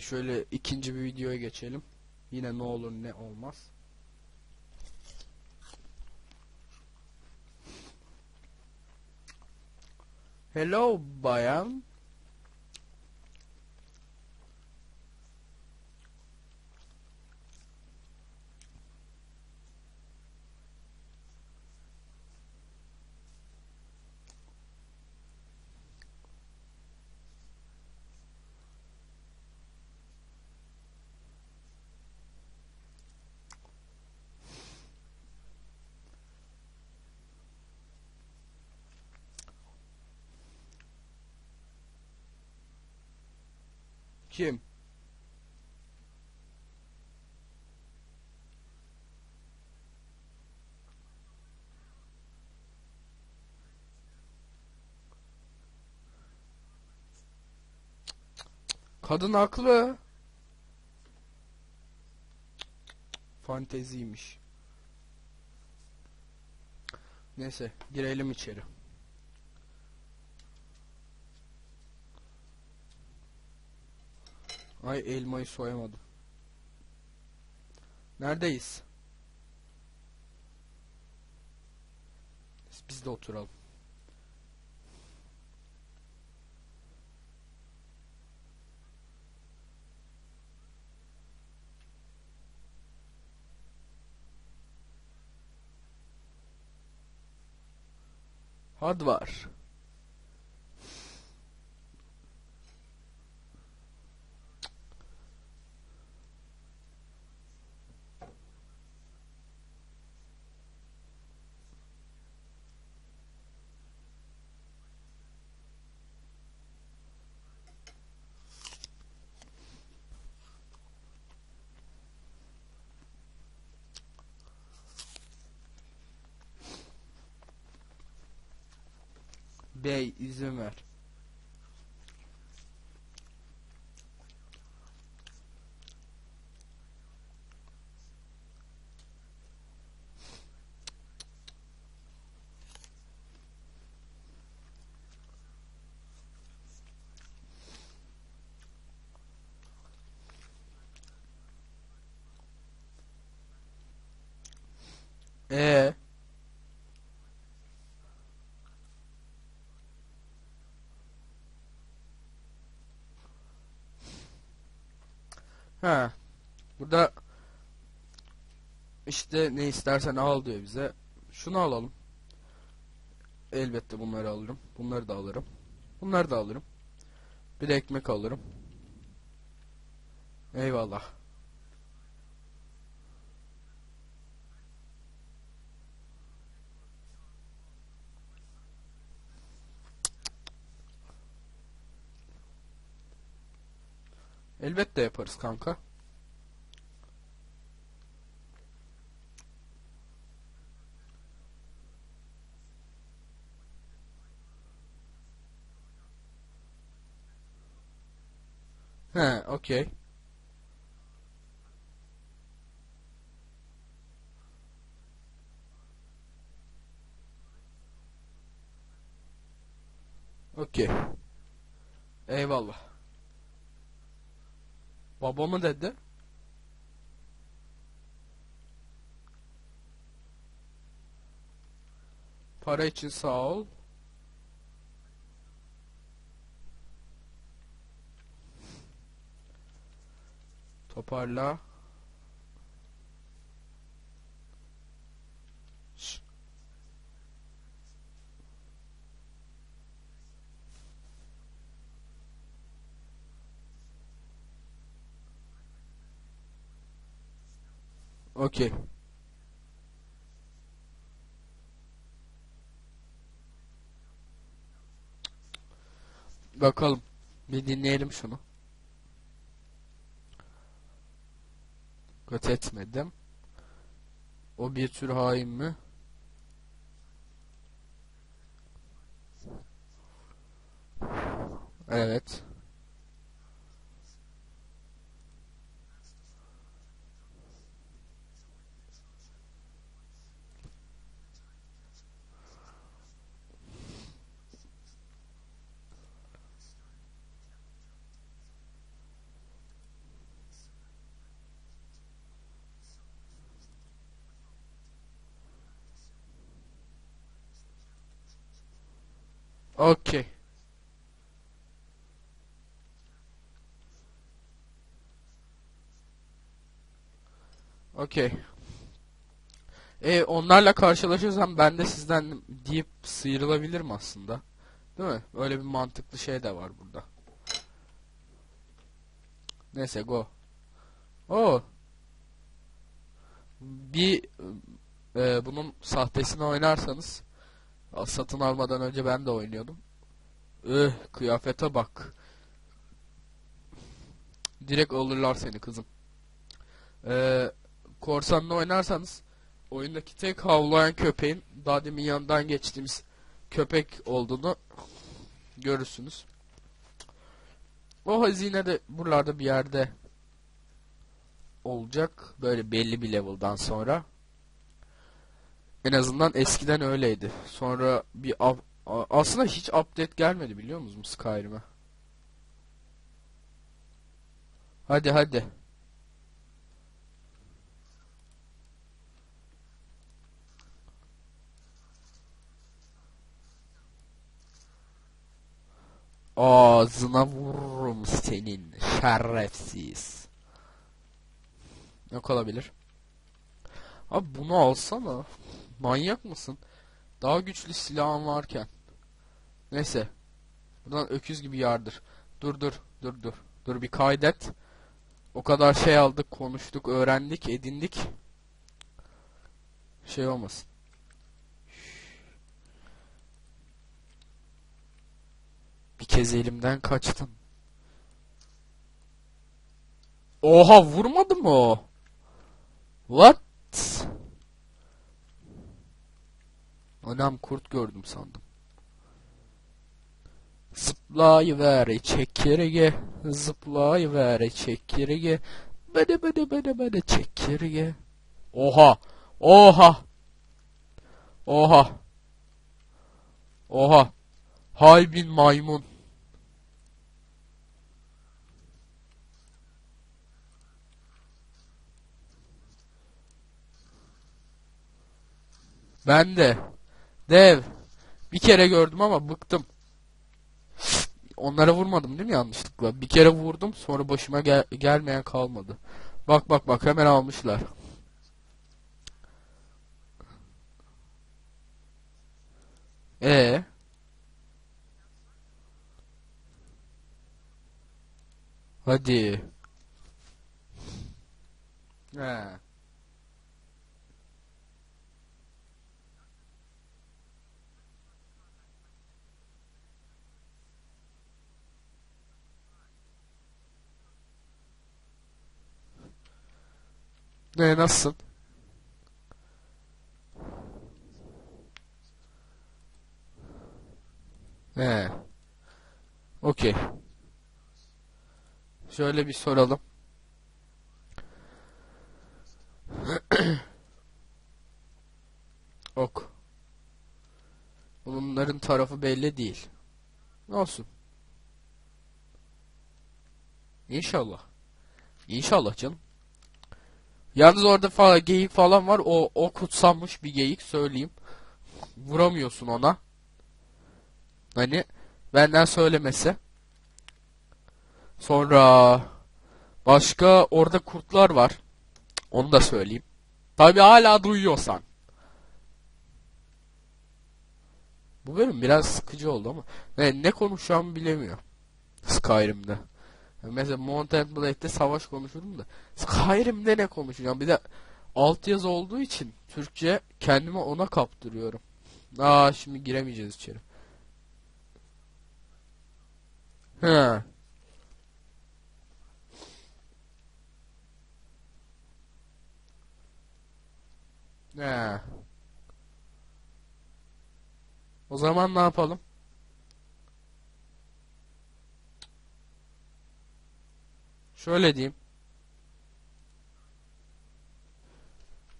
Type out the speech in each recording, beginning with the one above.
Şöyle ikinci bir videoya geçelim. Yine ne olur ne olmaz. Hello bayan. Kim? Kadın haklı. Fanteziymiş. Neyse girelim içeri. Ay elmayı soyamadım. Neredeyiz? Biz- de oturalım. Had var. Bey izin ver. Ha. Burada işte ne istersen al diyor bize. Şunu alalım. Elbette bunları alırım. Bunları da alırım. Bunları da alırım. Bir de ekmek alırım. Eyvallah. Elbette yaparız kanka. He, okey. Okey. Eyvallah. Baba mı dedi? Para için sağ ol. Toparla. Okey. Bakalım. Bir dinleyelim şunu. Dikkat etmedim. O bir tür hain mi? Evet. Okey. Okey. E onlarla karşılaşırsam ben de sizden deyip sıyrılabilirim aslında. Değil mi? Öyle bir mantıklı şey de var burada. Neyse go. Oo. Bir e, bunun sahtesini oynarsanız satın almadan önce ben de oynuyordum. Öh kıyafete bak. Direkt alırlar seni kızım. Ee, korsanla oynarsanız oyundaki tek havlayan köpeğin daha demin yanından geçtiğimiz köpek olduğunu görürsünüz. O hazine de buralarda bir yerde olacak. Böyle belli bir level'dan sonra. En azından eskiden öyleydi. Sonra bir aslında hiç update gelmedi biliyor musunuz Skyrim'e? Hadi hadi. Ağzına vururum senin şerefsiz. Yok olabilir. Abi bunu alsana. Manyak mısın? Daha güçlü silahın varken. Neyse. Buradan öküz gibi yardır. Dur dur dur dur. Dur bir kaydet. O kadar şey aldık, konuştuk, öğrendik, edindik. Şey olmasın. Bir kez elimden kaçtın. Oha vurmadı mı o? What? Anam kurt gördüm sandım. Zıplayıver çekirge, zıplayıver çekirge, bede bede bede bede çekirge. Oha, oha, oha, oha. Halbin maymun. Ben de. Dev. Bir kere gördüm ama bıktım. Onlara vurmadım değil mi yanlışlıkla? Bir kere vurdum sonra başıma gel gelmeyen kalmadı. Bak bak bak hemen almışlar. E Hadi. He. Ne nasılsın? He. Okey. Şöyle bir soralım. Ok. Bunların tarafı belli değil. Olsun. İnşallah. İnşallah canım. Yalnız orada falan geyik falan var. O o kutsanmış bir geyik söyleyeyim. Vuramıyorsun ona. Hani benden söylemesi. Sonra başka orada kurtlar var. Onu da söyleyeyim. Tabi hala duyuyorsan. Bu bölüm biraz sıkıcı oldu ama ne, ne konuşacağımı bilemiyorum. Skyrim'de. Mesela Mount and Blade'de savaş konuşurum da Skyrim'de ne konuşacağım? Bir de altyazı olduğu için Türkçe kendimi ona kaptırıyorum. Aa şimdi giremeyeceğiz içeri. He. He. O zaman ne yapalım? Şöyle diyeyim.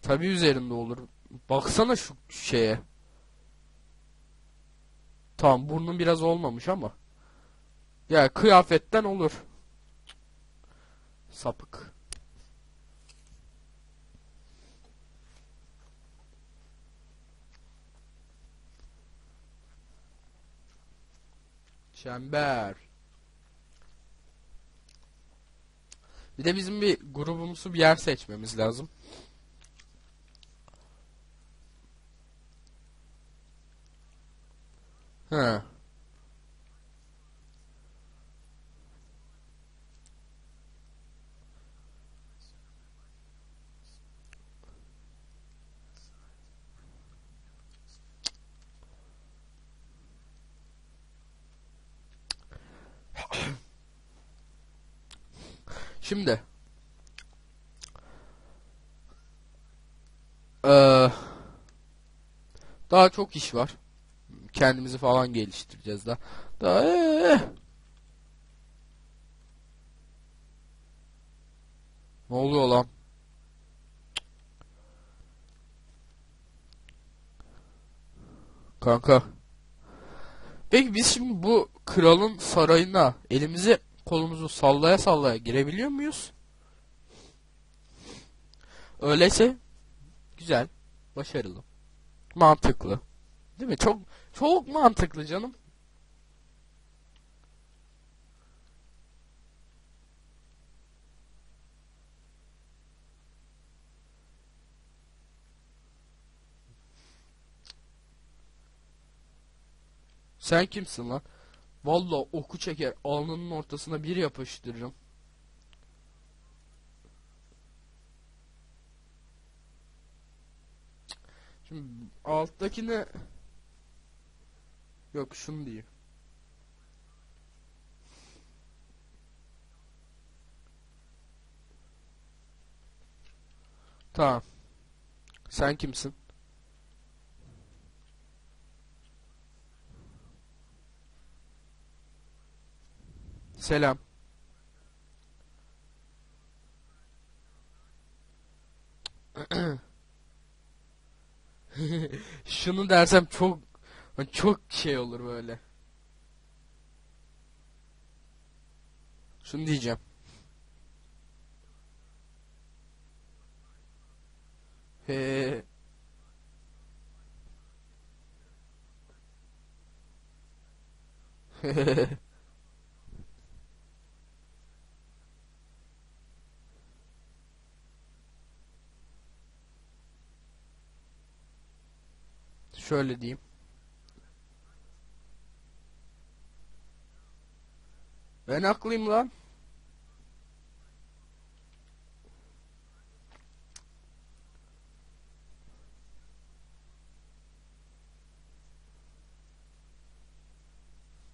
Tabii üzerinde olur. Baksana şu şeye. Tamam burnun biraz olmamış ama. Ya kıyafetten olur. Sapık. Çember. Bir de bizim bir grubumuzu bir yer seçmemiz lazım. He. Şimdi eee, daha çok iş var. Kendimizi falan geliştireceğiz daha. Daha eee. Ne oluyor lan? Kanka. Peki biz şimdi bu kralın sarayına elimizi kolumuzu sallaya sallaya girebiliyor muyuz? Öyleyse güzel, başarılı, mantıklı. Değil mi? Çok çok mantıklı canım. Sen kimsin lan? Vallahi oku çeker alnının ortasına bir yapıştırırım. Şimdi alttakine yok şunu diyeyim. Tamam. Sen kimsin? Selam. Şunu dersem çok çok şey olur böyle. Şunu diyeceğim. He. Şöyle diyeyim. Ben haklıyım lan.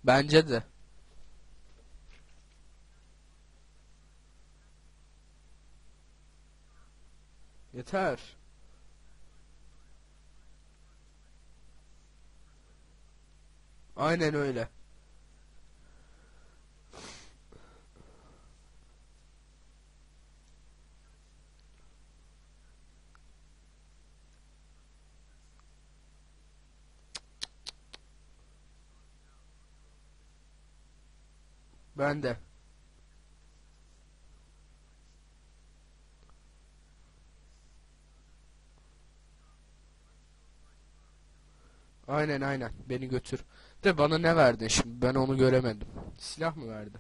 Bence de. Yeter. Aynen öyle. Ben de. Aynen aynen. Beni götür. De bana ne verdin şimdi? Ben onu göremedim. Silah mı verdi?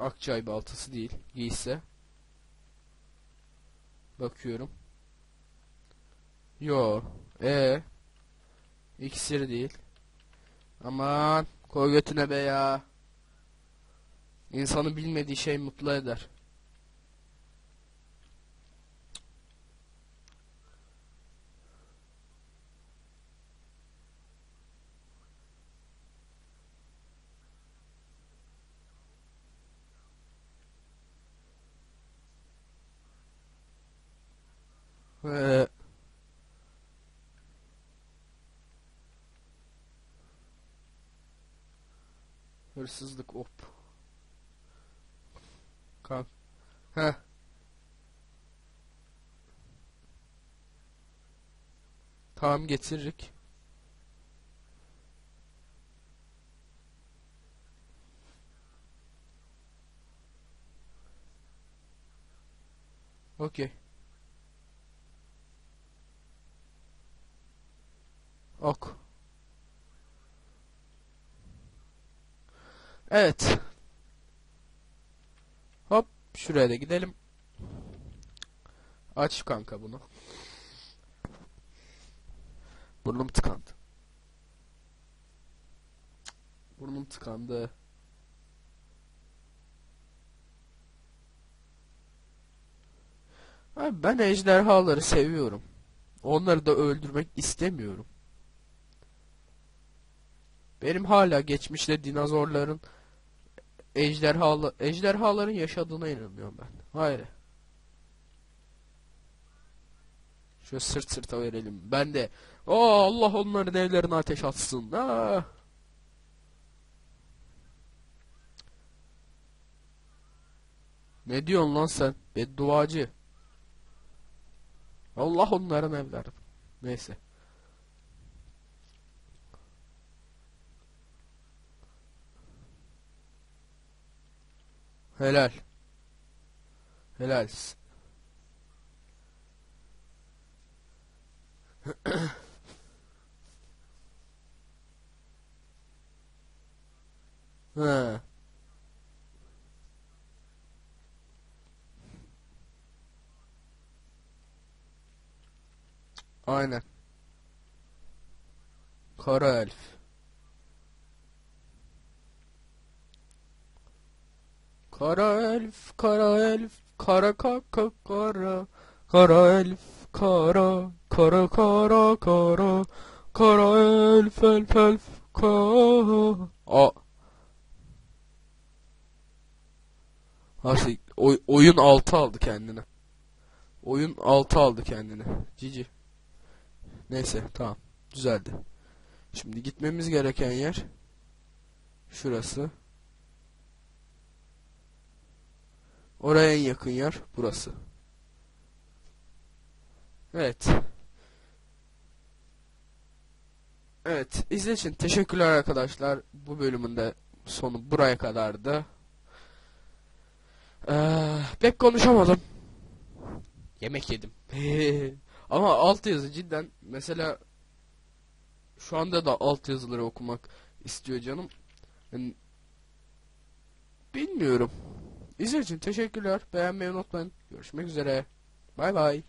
Akçay baltası değil. Giyse. Bakıyorum. Yo. E. İksir değil. Aman. Koy götüne be ya. İnsanı bilmediği şey mutlu eder. Ee, hırsızlık op. Kalk. Heh. Tamam getiririk. Okey. Ok. Evet. Hop şuraya da gidelim. Aç kanka bunu. Burnum tıkandı. Burnum tıkandı. Abi ben ejderhaları seviyorum. Onları da öldürmek istemiyorum. Benim hala geçmişte dinozorların ejderhalı ejderhaların yaşadığına inanıyorum ben. Hayır. Şöyle sırt sırta verelim. Ben de Aa Allah onların evlerine ateş atsın. Aa. Ne diyorsun lan sen? Bedduacı. Allah onların evleri. Neyse. Helal. Helal. He. Aynen. Kara elf. Kara elf, kara elf, kara kaka kara, kara elf, kara, kara kara kara, kara elf, elf, elf, kara. A. Aslında oy- oyun 6 aldı kendine. Oyun 6 aldı kendine. Cici. Neyse tamam. Düzeldi. Şimdi gitmemiz gereken yer şurası. Oraya en yakın yer burası. Evet. Evet, izlediğiniz için teşekkürler arkadaşlar. Bu bölümün de sonu buraya kadardı. Ee, pek konuşamadım. Yemek yedim. Ama alt yazı cidden mesela şu anda da alt yazıları okumak istiyor canım. Yani, bilmiyorum. İzlediğiniz için teşekkürler. Beğenmeyi unutmayın. Görüşmek üzere. Bay bay.